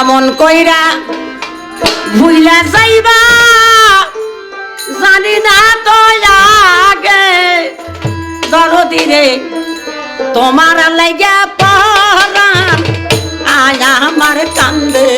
অমন কইরা ভুইলা যাইবা। জানি না তো লাগে দরদি রে তোমার লাগা পরান আয় আমার কান্দে।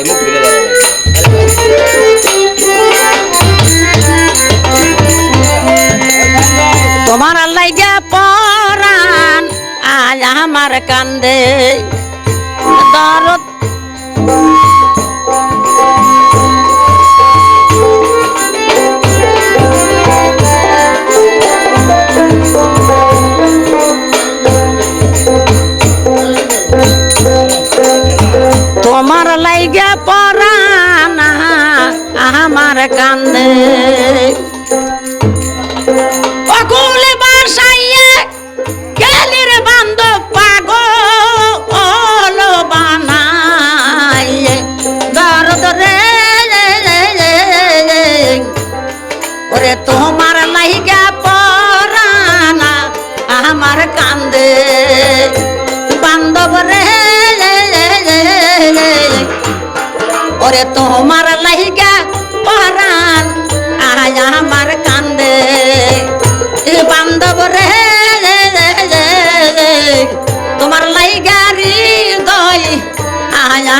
এমন ফিরে যাবে তোমার লাইগা পরান আজ আমার কান্দে। দরদ কান্দে। অকুলে বাসাইয়ে গেলির রে ওরে লাইগা পরানা আমার কান্দে। বান্ধব রে ওরে তোমার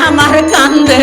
আমার কান্দে।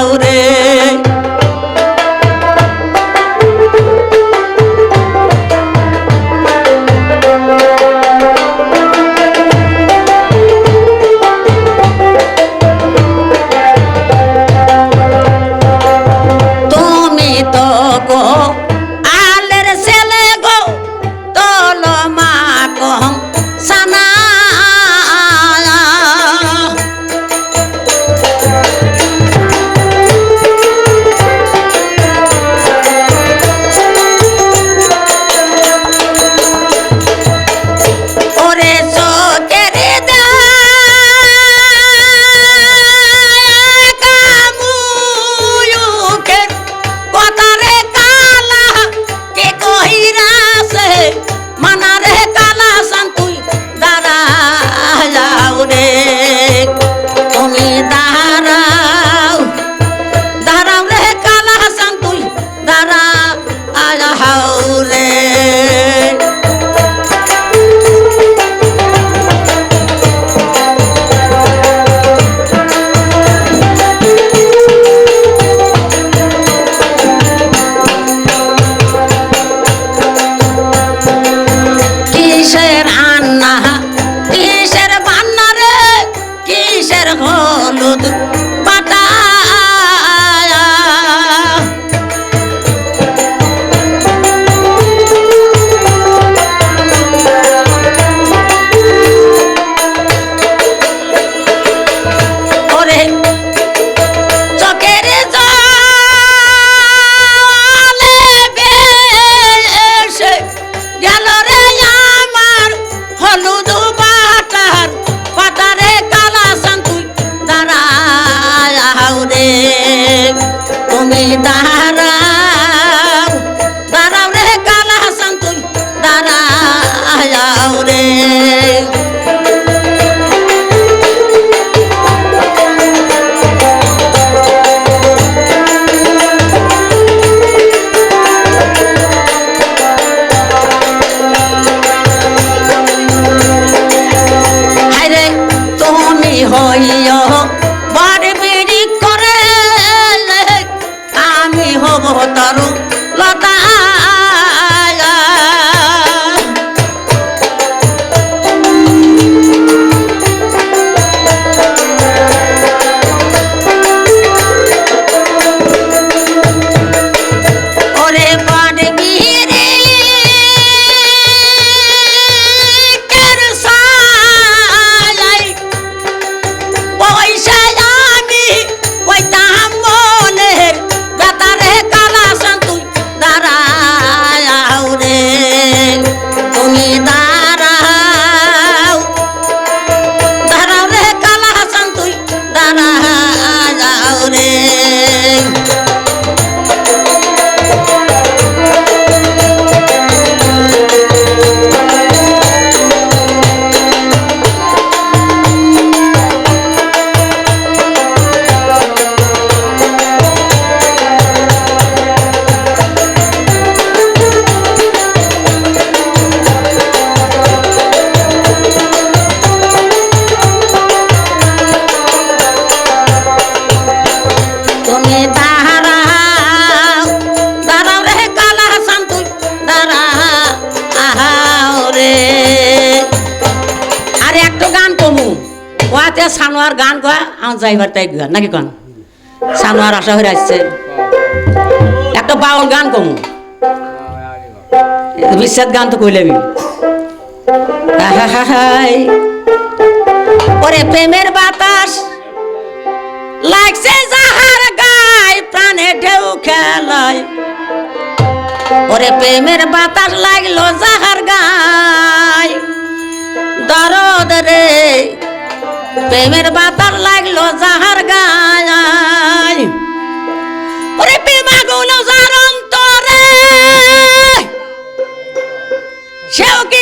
আয়াও রে। একটা গান কমু। ওয়াতে সানোয়ার গান কয়া আমার যাইবার তাই গান নাকি কন সানোয়ার আশা হয়ে আসছে একটা বাউল গান কমু। বিশ্বাস গান তো কইলে আমি ওরে প্রেমের বাতাস। লাগছে জাহার গায় প্রাণে ঢেউ খেলায় ওরে প্রেমের বাতাস লাগল জাহার গায় দরদ রে প্রেমের বাতার লাগল যাহার গায়। ওরে প্রেমা গুলো যার অন্তরে সেও কি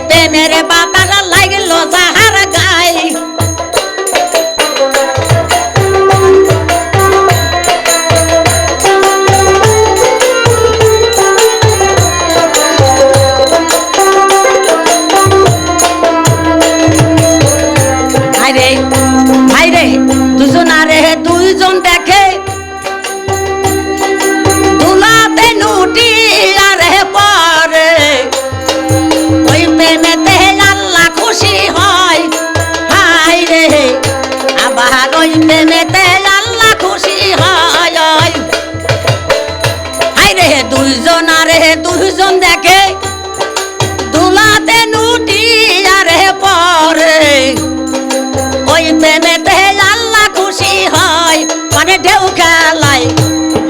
প্রেমের বাতাস লাগলো যাহার গায় হে দুজন দেখে দুলাতে নুটি আর পরে। ওই প্রেমেতে আল্লাহ খুশি হয় মানে ঢেউ খেলায়।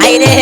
হাই রে